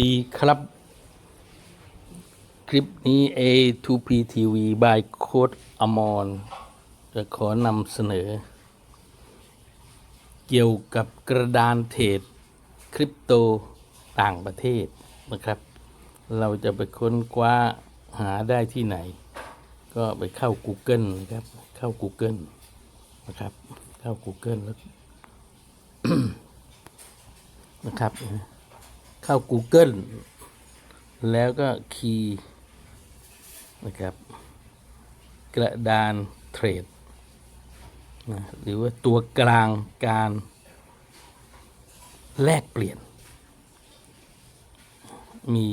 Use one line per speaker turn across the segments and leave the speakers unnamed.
ดีครับ คลิปนี้ A2P TV by โค้ดอมรจะขอนำเสนอ เกี่ยวกับกระดานเทรดคริปโตต่างประเทศนะครับ เราจะไปค้นคว้าหาได้ที่ไหน ก็ไปเข้า Google นะครับ เข้า Google นะครับ เข้า Google แล้วนะครับ เข้า Google แล้วก็คีย์นะครับ กระดานเทรดนะหรือว่าตัวกลางการแลกเปลี่ยน มี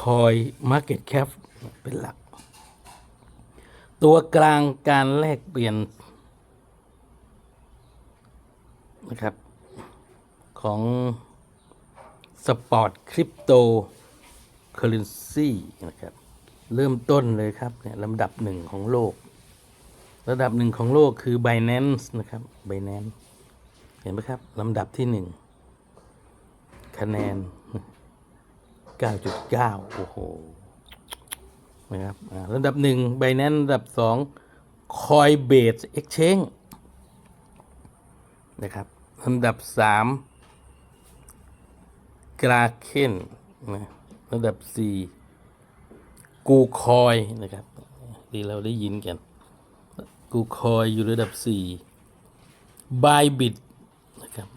คอย Market Cap เป็นหลัก ตัวกลางการแลกเปลี่ยนนะครับของ สปอร์ตคริปโตเคอเรนซีนะครับ เริ่มต้นเลยครับเนี่ยลำดับหนึ่งของโลก ระดับหนึ่งของโลกคือ Binance นะครับ Binance เห็นไหมครับ ลำดับที่หนึ่งคะแนน 9.9 โอ้โห นะครับอ่าระดับหนึ่ง Binance ระดับสอง Coinbase Exchange นะครับลำดับสาม กราเคนนะระดับ C กูคอยนะครับที่เราได้ยินกัน กูคอยอยู่ระดับ 4 บายบิดนะครับ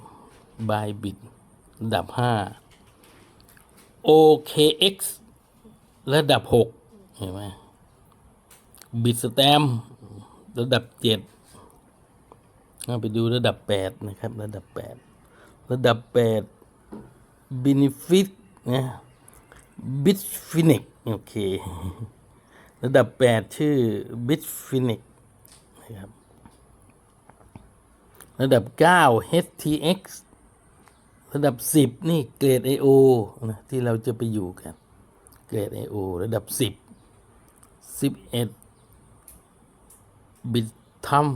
บายบิดระดับ 5 OKX ระดับ 6 เห็นไหมบิดสแตมระดับ 7 ไปดูระดับ 8 นะครับ ระดับ 8 ระดับ 8 บินิฟิตนะบิสฟินิกโอเค ระดับ 8 ชื่อบิสฟินิกนะครับ ระดับ 9 HTX ระดับ 10 นี่เกรด AO นะที่เราจะไปอยู่กัน เกรด AO ระดับ 10 11 บิททัม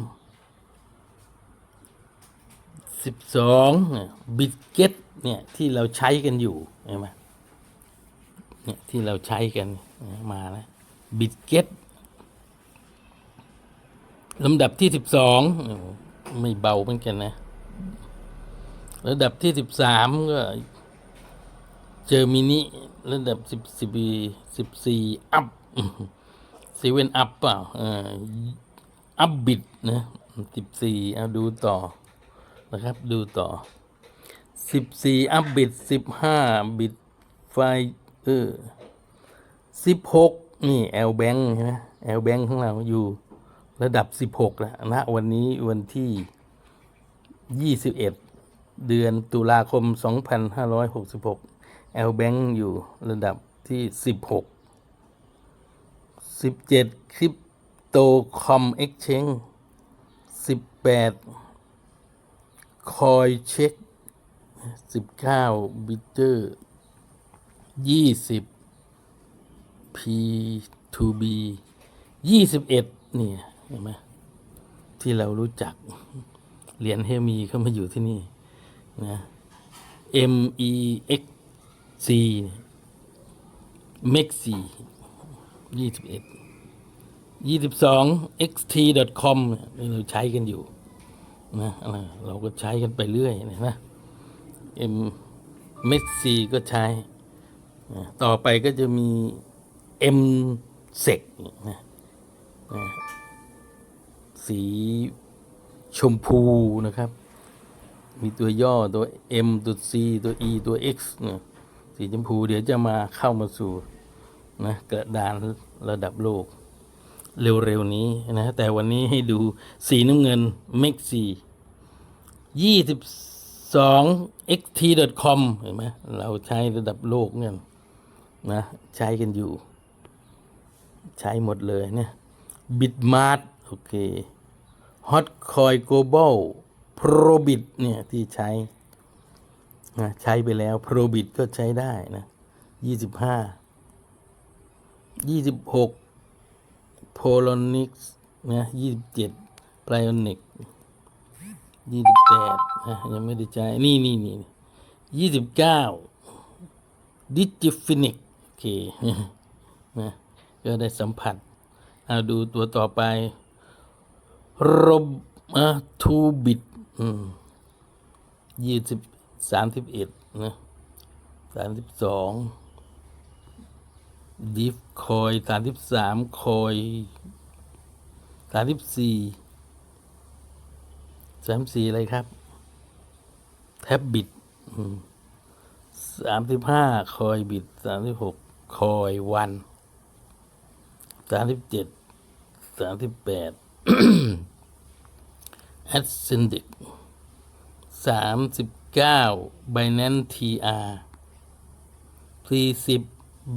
12 บิทเกต เนี่ยที่เราใช้กันอยู่เห็นไหมเนี่ยที่เราใช้กันมาแล้วบิตเก็ตลำดับที่สิบสองไม่เบาเหมือนกันนะระดับที่สิบสามก็เจอมินิระดับสิบสิบสิบสี่อัพเซเว่นอัพเปล่าอัพบิดนะสิบสี่เอาดูต่อนะครับ ดูต่อ สิบสี่อัพบิตสิบห้าบิตไฟเออสิบหกนี่แอลแบงใช่ไหมแอลแบงของเราอยู่ระดับสิบหกแล้วนะวันนี้วันที่ยี่สิบเอ็ดเดือนตุลาคมสองพันห้าร้อยหกสิบหกแอลแบงอยู่ระดับที่สิบหกสิบเจ็ดคริปโตคอมเอ็กชแนนสิบแปดคอยเช็ค สิบเก้าบิตเตอร์ยี่สิบ P2B ยี่สิบเอ็ดเนี่ยเห็นไหมที่เรารู้จัก เหรียญเฮมีเข้ามาอยู่ที่นี่นะ MEXC เม็กซี่ยี่สิบเอ็ดยี่สิบสอง xt.com เนี่เราใช้กันอยู่นะเราก็ใช้กันไปเรื่อยนะ เอ็มเมสซีก็ใช้ ต่อไปก็จะมีเอ็มเซกนะสีชมพูนะครับ มีตัวย่อตัว M ตัว C ตัว E ตัว X นะสีชมพูเดี๋ยวจะมาเข้ามาสู่นะกระดานระดับโลก เร็วๆนี้นะ แต่วันนี้ให้ดูสีน้ำเงินเม็กซียี่สิบ สอง xt.com เห็นไหมเราใช้ระดับโลกเนี่ยนะใช้กันอยู่ ใช้หมดเลยเนี่ยบิตมาร์โอเคฮอตคอยโกลบอลโปรบิตเนี่ยที่ใช้นะใช้ไปแล้วโปรบิตก็ใช้ได้นะยี่สิบห้ายี่สิบหกโพลอนิกส์นะยี่สิบเจ็ดไพออนิก ยี่สิบแปดนะยังไม่ได้ใช้นี่นี่นี่ยี่สิบเก้าดิจิฟินิกโอเคนะก็ได้สัมผัสเอาดูตัวต่อไปรบอะทูบิตยี่สิบสามสิบเอ็ดนะสามสิบสองดิฟคอยสามสิบสามคอยสามสิบสี่ สามสี่อะไรครับ แท็บบิตสามสิบห้าคอยบิตสามสิบหกคอยวันสามสิบเจ็ดสามสิบแปดแอดเซนดิกสามสิบเก้าไบแนนทีอาร์พรีสิบ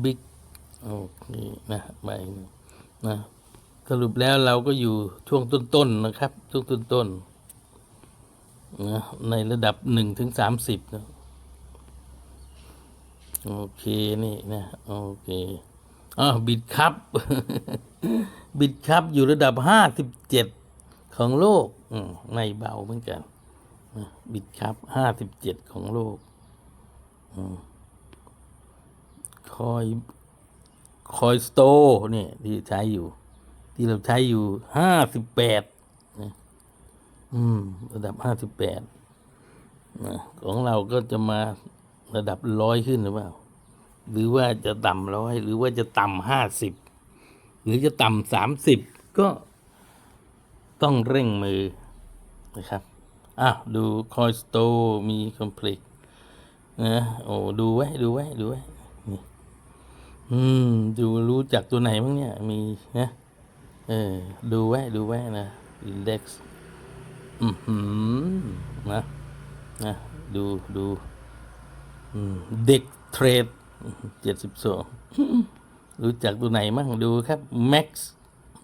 บิ๊กโอเคนะใบนี้นะสรุปแล้วเราก็อยู่ช่วงต้นๆนะครับ ช่วงต้นๆ นะในระดับหนึ่งถึงสามสิบนะโอเคนี่นะโอเคอ่าบิดครับ บิดครับอยู่ระดับห้าสิบเจ็ดของโลกอืมไม่เบาเหมือนกันบิดครับห้าสิบเจ็ดของโลกอคอยคอยสโตนี่ที่ใช้อยู่ ที่เราใช้อยู่ห้าสิบแปด อืม ระดับห้าสิบแปดนะของเราก็จะมาระดับร้อยขึ้นหรือเปล่า หรือว่าจะต่ำร้อยหรือว่าจะต่ำห้าสิบหรือจะต่ำสามสิบก็ต้องเร่งมือนะครับอะดูคอยสโตมีคอมพลีกนะโอ้ดูไว้ ดูไว้ ดูไว้นี่อืม ดูรู้จักตัวไหนบ้างเนี่ย มีนะเออ ดูไว้ ดูไว้นะ index อืมหืมนะนะดูดูเด็กเทรดเจ็ดสิบสองรู้จักตัวไหนมั่งดูครับ Max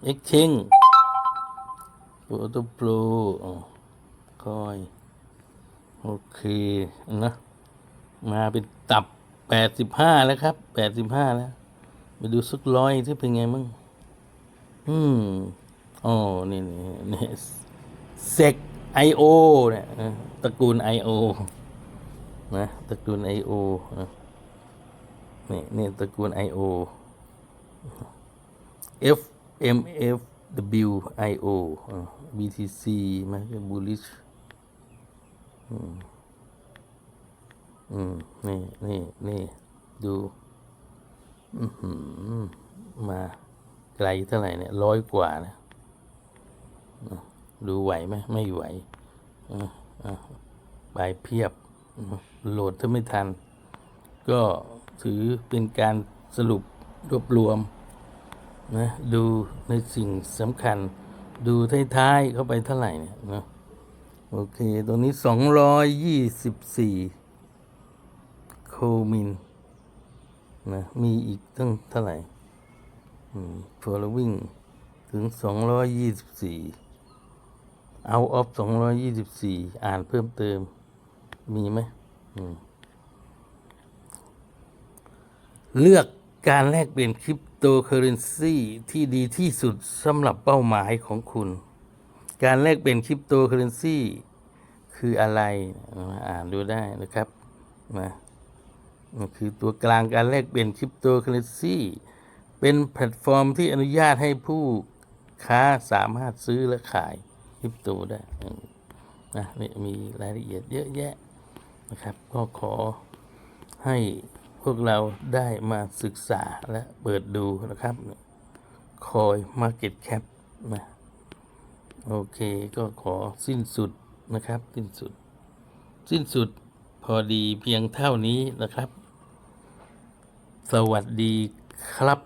Exchange Photo Pro คอยโอเคนะมาเป็นตับแปดสิบห้าแล้วครับแปดสิบห้าแล้ว ไปดูสักร้อยที่เป็นไงมั่งอืมอ๋อนี่นี่นี่ เซกไอโอเนี่ยตระกูลไอโอนะตระกูลไอโอนะนี่นี่ตระกูลไอโอ F M F W I O อ่า BTC มันก็ bullish อืมอืมนี่นี่นี่ดูอือหือมาไกลเท่าไหร่เนี่ยร้อยกว่านะอะ ดูไหวไหมไม่ไหวบายเพียบ โหลดถ้าไม่ทัน ก็ถือเป็นการสรุปรวบรวมนะดูในสิ่งสำคัญ ดูท้ายๆเข้าไปเท่าไหร่เนี่ยนะโอเค ตรงนี้ 224 โคมินนะมีอีกตั้งเท่าไหร่ following ถึง 224 เอาออฟสองร้อยยี่สิบสี่อ่านเพิ่มเติม มีไหมมเลือกการแลกเปลี่ยนคริปโตเคอเรนซีที่ดีที่สุดสำหรับเป้าหมายของคุณ การแลกเปลี่ยนคริปโตเคอเรนซีคืออะไร อ่านดูได้นะครับมาคือตัวกลางการแลกเปลี่ยนคริปโตเคอเรนซีเป็นแพลตฟอร์มที่อนุญาตให้ผู้ค้าสามารถซื้อและขาย คริปโตได้นะนี่มีรายละเอียดเยอะแยะนะครับ ก็ขอให้พวกเราได้มาศึกษาและเปิดดูนะครับคอย Market Cap นะโอเคก็ขอสิ้นสุดนะครับ สิ้นสุด สิ้นสุดพอดีเพียงเท่านี้นะครับ สวัสดีครับ